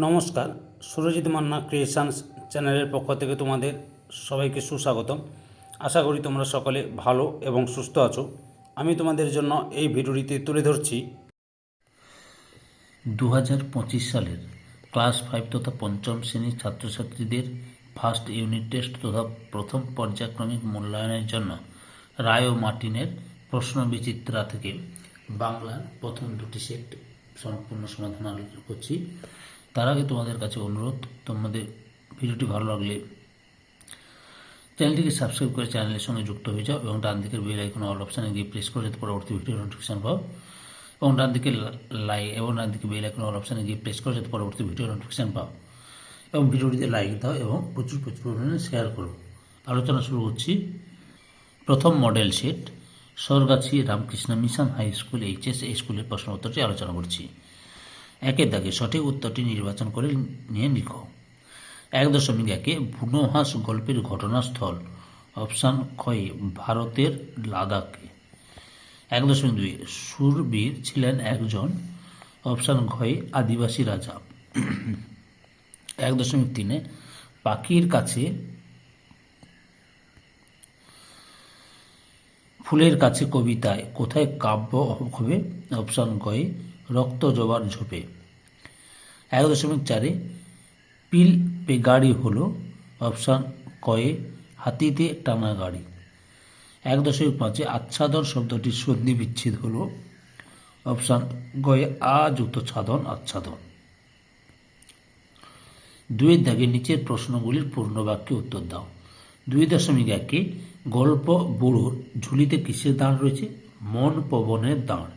নমস্কার, সুরজিৎ মান্না ক্রিয়েশনস চ্যানেলের পক্ষ থেকে তোমাদের সবাইকে সুস্বাগতম। আশা করি তোমরা সকলে ভালো এবং সুস্থ আছো। আমি তোমাদের জন্য এই ভিডিওটিতে তুলে ধরছি। দু হাজার পঁচিশ সালের ক্লাস ফাইভ তথা পঞ্চম শ্রেণির ছাত্রছাত্রীদের ফার্স্ট ইউনিট টেস্ট তথা প্রথম পর্যায়ক্রমিক মূল্যায়নের জন্য রায় ও মার্টিনের প্রশ্ন বিচিত্রা থেকে বাংলার প্রথম দুটি সেট সম্পূর্ণ সমাধান আলোচনা করছি। তার আগে তোমাদের কাছে অনুরোধ, তোমাদের ভিডিওটি ভালো লাগলে চ্যানেলটিকে সাবস্ক্রাইব করে চ্যানেলের সঙ্গে যুক্ত হয়ে যাও এবং ডান দিকের বেল আইকন অল অপশানে গিয়ে প্রেস করে যাতে পরবর্তী ভিডিও নোটিফিকেশন পাও এবং ডান দিকে লাইক এবং ডান দিকে বেল আইকন অল অপশানে গিয়ে প্রেস করে যাতে পরবর্তী ভিডিও নোটিফিকেশন পাও এবং ভিডিওটিতে লাইক দাও এবং প্রচুর প্রচুর পরিমাণে শেয়ার করো। আলোচনা শুরু করছি। প্রথম model set Sargachhi Ramakrishna mission high school HS এই স্কুলের প্রশ্নোত্তরটি আলোচনা করছি। একের দাগে সঠিক উত্তরটি নির্বাচন করে নিয়ে লিখো। এক দশমিক একে বুনোহাস গল্পের ঘটনাস্থল। অপশান ক্ষয়ে, ভারতের লাদাখে। এক দশমিক দুই, সুরবীর ছিলেন একজন। অপশান ঘয়ে আদিবাসী রাজা। এক দশমিক তিনে, পাখির কাছে, ফুলের কাছে কবিতায় কোথায় কাব্য হবে? অপশান গয়ে রক্ত জবার ঝোপে। এক দশমিক চারে পিল পে গাড়ি হলো অপশান কয়ে হাতিতে টানা গাড়ি। এক দশমিক পাঁচে আচ্ছাদন শব্দটির সন্ধি বিচ্ছেদ হলো। অপশান গয়ে আ যুক্ত ছাদন আচ্ছাদন। দুয়ের দাগে নিচের প্রশ্নগুলির পূর্ণ বাক্যে উত্তর দাও। দুই দশমিক একে গল্প বুড়োর ঝুলিতে কিসের দাঁড় রয়েছে? মন পবনের দাঁড়।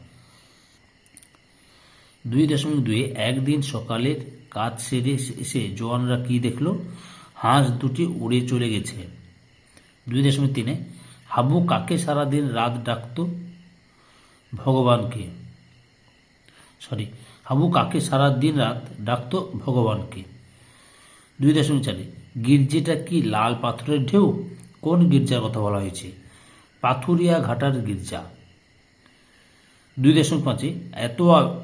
দুই দশমিক দুয়ে একদিন সকালের কাজ সেরে এসে জওয়ানরা কি দেখল? হাঁস দুটি উড়ে চলে গেছে। দুই দশমিক তিনে, হাবু কাকে সারাদিন রাত ডাকতো? ভগবানকে। সরি, হাবু কাকে সারাদিন রাত ডাকতো? ভগবানকে। দুই দশমিক চারে, গির্জেটা কি লাল পাথরের ঢেউ? কোন গির্জার কথা বলা হয়েছে? পাথুরিয়া ঘাটার গির্জা। দুই দশমিক পাঁচে এত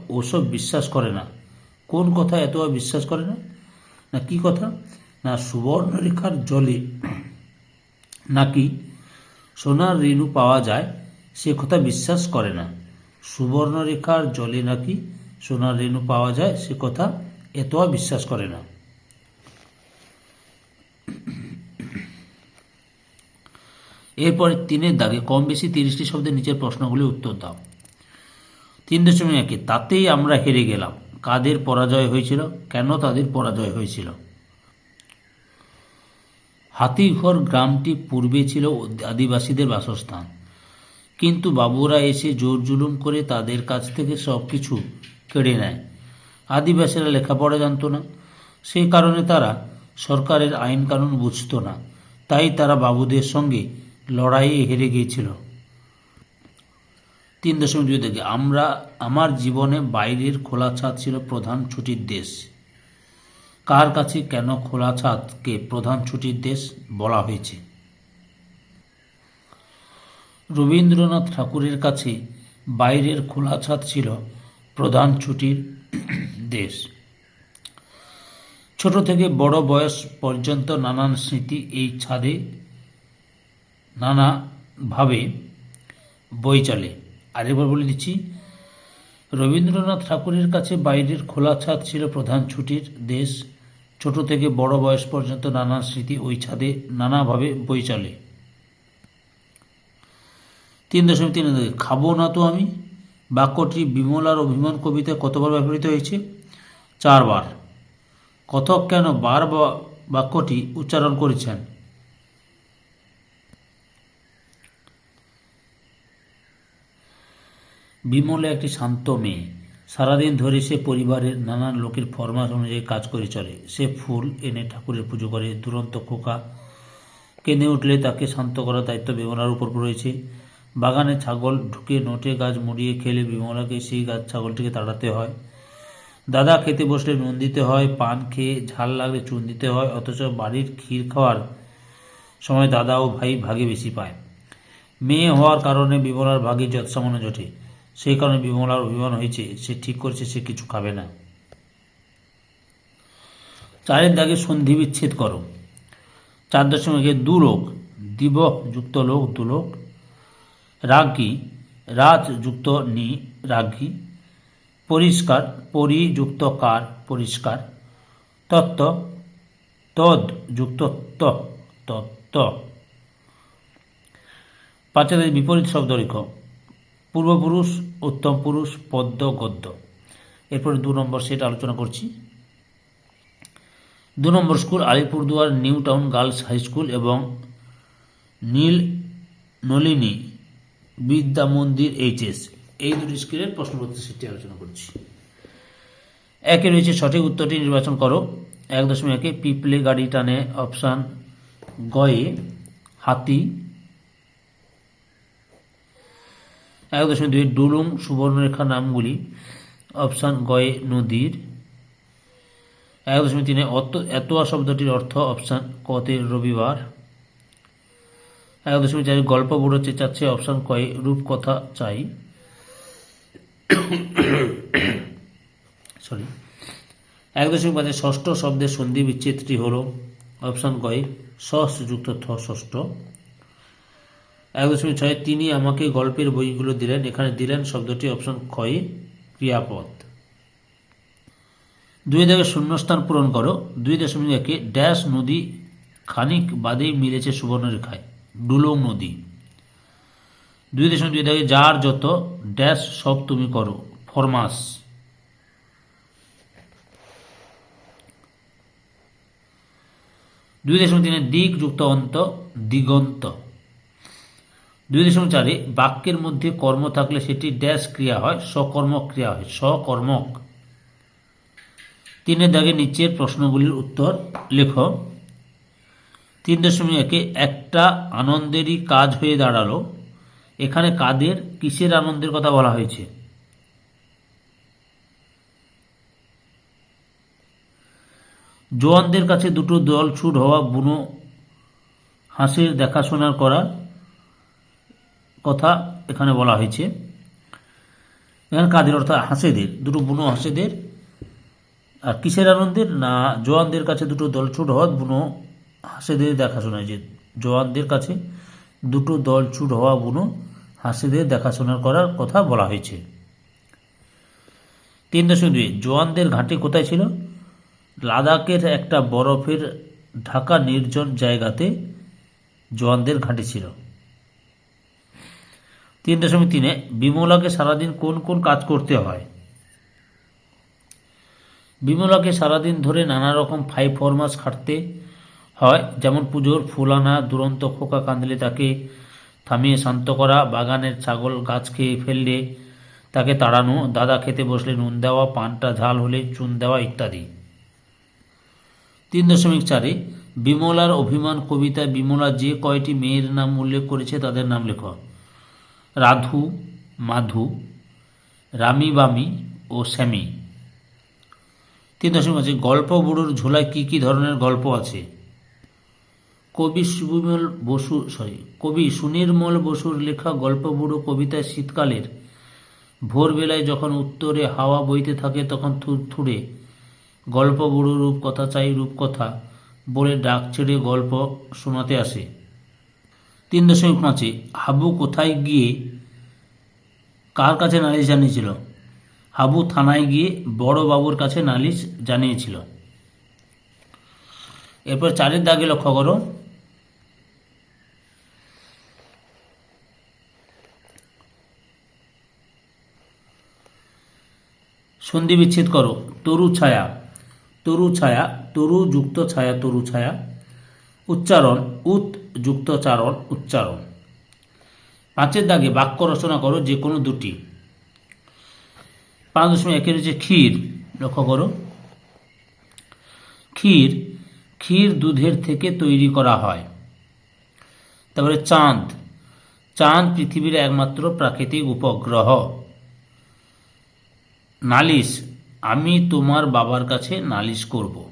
ওসব বিশ্বাস করে না। কোন কথা এত বিশ্বাস করে না? না কি কথা? না সুবর্ণরেখার জলে নাকি সোনার রেণু পাওয়া যায়? সে কথা বিশ্বাস করে না। সুবর্ণরেখার জলে নাকি সোনার রেণু পাওয়া যায়? সে কথা এত বিশ্বাস করে না। এরপরে তিনের দাগে কম বেশি তিরিশটি শব্দের নিচের প্রশ্নগুলি উত্তর দাও। তিন দশমিক একে, তাতেই আমরা হেরে গেলাম। কাদের পরাজয় হয়েছিল? কেন তাদের পরাজয় হয়েছিল? হাতিঘর গ্রামটি পূর্বে ছিল আদিবাসীদের বাসস্থান। কিন্তু বাবুরা এসে জোর জুলুম করে তাদের কাছ থেকে সব কিছু কেড়ে নেয়। আদিবাসীরা লেখাপড়া জানতো না। সেই কারণে তারা সরকারের আইন কানুন বুঝত না। তাই তারা বাবুদের সঙ্গে লড়াইয়ে হেরে গিয়েছিল। তিন দশমিক দুই থেকে। আমরা, আমার জীবনে বাইরের খোলা ছাদ ছিল প্রধান ছুটির দেশ। কার কাছে কেন খোলা ছাদকে প্রধান ছুটির দেশ বলা হয়েছে? রবীন্দ্রনাথ ঠাকুরের কাছে বাইরের খোলা ছাদ ছিল প্রধান ছুটির দেশ। ছোট থেকে বড় বয়স পর্যন্ত নানান স্মৃতি এই ছাদে নানাভাবে বই চলে। আরেকবার বলে দিচ্ছি, রবীন্দ্রনাথ ঠাকুরের কাছে বাইরের খোলা ছাদ ছিল প্রধান ছুটির দেশ। ছোট থেকে বড় বয়স পর্যন্ত নানা স্মৃতি ওই ছাদে নানাভাবে বই চলে। তিন দশমিক তিন খাব না তো আমি? বাক্যটি বিমলার অভিমান কবিতায় কতবার ব্যবহৃত হয়েছে? চারবার। কথক কেন বার বাক্যটি উচ্চারণ করেছেন? বিমলা একটি শান্ত মেয়ে। সারাদিন ধরে সে পরিবারের নানান লোকের ফরমাস অনুযায়ী কাজ করে চলে। সে ফুল এনে ঠাকুরের পুজো করে। দুরন্ত খোকা কেঁদে উঠলে তাকে শান্ত করার দায়িত্ব বিমলার উপর রয়েছে। বাগানে ছাগল ঢুকে নোটে গাছ মুড়িয়ে খেলে বিমলাকে সেই গাছ ছাগলটিকে তাড়াতে হয়। দাদা খেতে বসলে নুন দিতে হয়, পান খেয়ে ঝাল লাগলে চুন দিতে হয়, অথচ বাড়ির ক্ষীর খাওয়ার সময় দাদা ও ভাই ভাগে বেশি পায়। মেয়ে হওয়ার কারণে বিমলার ভাগে যৎসামান্য জোটে। সেই কারণে বিমলার অভিমান হয়েছে, সে ঠিক করেছে, সে কিছু খাবে না। চারের দাগে সন্ধি বিচ্ছেদ করো। চার দশমিকে দুলোক দিব যুক্ত লোক দুলোক রাজ্ঞী রাজ যুক্ত নি রাজ্ঞী পরিষ্কার পরিযুক্ত কার, পরিষ্কার। তত্ত্ব, তদ যুক্ত তত্ত্ব। পাঁচের বিপরীত শব্দ রেখো। পূর্বপুরুষ, উত্তম পুরুষ পদ্য গদ্য। এরপরে দু নম্বর সেট আলোচনা করছি। দু নম্বর school Alipurduar new town girls high school এবং নীল নলিনী বিদ্যা মন্দির এইচএস এই দুটি স্কুলের প্রশ্নপত্র সেটটি আলোচনা করছি। একে রয়েছে সঠিক উত্তরটি নির্বাচন করো। এক দশমিক একে পিপলে গাড়ি টানে অপশান গয়ে হাতি এক দশমিক দুই ডুলুং সুবর্ণরেখা নামগুলি, অপশান গয়ে নদীর। এক দশমিক তিনে অত, এতোয়া শব্দটির অর্থ অপশান কতে রবিবার। এক দশমিক চারে গল্প বুড়ো চেঁচাচ্ছে, অপশান কয়ে রূপকথা চাই। সরি এক দশমিক পাঁচে ষষ্ঠ শব্দের সন্ধি বিচ্ছেদটি হল, অপশান কয়ে সস যুক্ত থ ষষ্ঠ। এক দশমিক ছয় তিনি আমাকে গল্পের বইগুলো দিলেন। এখানে দিলেন শব্দটি অপশন ক্ষয়ে ক্রিয়াপদ। দুই দাগে শূন্যস্থান পূরণ করো। দুই দশমিক একে ড্যাশ নদী খানিক বাদেই মিলেছে সুবর্ণরেখায়, ডুলং নদী। দুই দশমিক দুই দাগে যার যত ড্যাশ সব তুমি করো, ফরমাস। দুই দশমিক তিনে দিক যুক্ত অন্ত, দিগন্ত। দুই দশমিক চারে, বাক্যের মধ্যে কর্ম থাকলে সেটি ড্যাশ ক্রিয়া হয় সকর্মক ক্রিয়া হয় সকর্মক তিনের দাগে নিচের প্রশ্নগুলির উত্তর লেখ। তিন দশমিক একে, একটা আনন্দেরই কাজ হয়ে দাঁড়াল। এখানে কাদের, কিসের আনন্দের কথা বলা হয়েছে? জোয়ানদের কাছে দুটো দল ছুট হওয়া বুনো হাঁসের দেখাশোনার করা। কথা এখানে বলা হয়েছে। এখানে কাদের অর্থাৎ হাসেদের, দুটো বুনো হাঁসেদের, আর কিসের আনন্দের? না জওয়ানদের কাছে দুটো দল ছুট হওয়া বুনো হাসেদের দেখাশোনা যে জওয়ানদের কাছে দুটো দল ছুট হওয়া বুনো হাঁসেদের দেখাশোনা করার কথা বলা হয়েছে। তিন দশমিক দুই, জোয়ানদের ঘাঁটি কোথায় ছিল? লাদাখের একটা বরফের ঢাকা নির্জন জায়গাতে জোয়ানদের ঘাঁটি ছিল। তিন দশমিক তিনে বিমলাকে সারাদিন কোন কোন কাজ করতে হয়? বিমলাকে সারাদিন ধরে নানা রকম ফাইভ ফরমাস খাটতে হয়, যেমন পুজোর ফুল আনা দুরন্ত খোকা কাঁদলে তাকে থামিয়ে শান্ত করা, বাগানের ছাগল গাছ খেয়ে ফেললে তাকে তাড়ানো, দাদা খেতে বসলে নুন দেওয়া, পানটা ঝাল হলে চুন দেওয়া ইত্যাদি। তিন দশমিক চারে বিমলার অভিমান কবিতা বিমলা যে কয়টি মেয়ের নাম উল্লেখ করেছে তাদের নাম লেখ। রাধু, মাধু, রামি বামি ও শ্যামি তিন দশমিক আছে গল্প বুড়োর ঝোলায় কী কী ধরনের গল্প আছে? কবি সুবিমল বসু সরি কবি সুনির্মল বসুর লেখা গল্প বুড়ো কবিতায় শীতকালের। ভোরবেলায় যখন উত্তরে হাওয়া বইতে থাকে, তখন থুরথুরে গল্প বুড়ো রূপকথা চাই রূপকথা বলে ডাক ছেড়ে গল্প শোনাতে আসে। তিন দশমিক পাঁচে হাবু কোথায় গিয়ে কার কাছে নালিশ জানিয়েছিল? হাবু থানায় গিয়ে বড় বাবুর কাছে নালিশ জানিয়েছিল। এরপর চারের দাগে লক্ষ্য করো। সন্ধি বিচ্ছেদ করো। তরু ছায়া। তরু ছায়া, তরু যুক্ত ছায়া, তরু ছায়া। উচ্চারণ উত যুক্ত চারণ উচ্চারণ। পাঁচের দাগে বাক্য রচনা করো যে কোনো দুটি। পাঁচ দশমিক একের হচ্ছে ক্ষীর, লক্ষ্য করো। ক্ষীর ক্ষীর দুধের থেকে তৈরি করা হয়। তারপরে চাঁদ। চাঁদ পৃথিবীর একমাত্র প্রাকৃতিক উপগ্রহ। নালিশ, আমি তোমার বাবার কাছে নালিশ করব।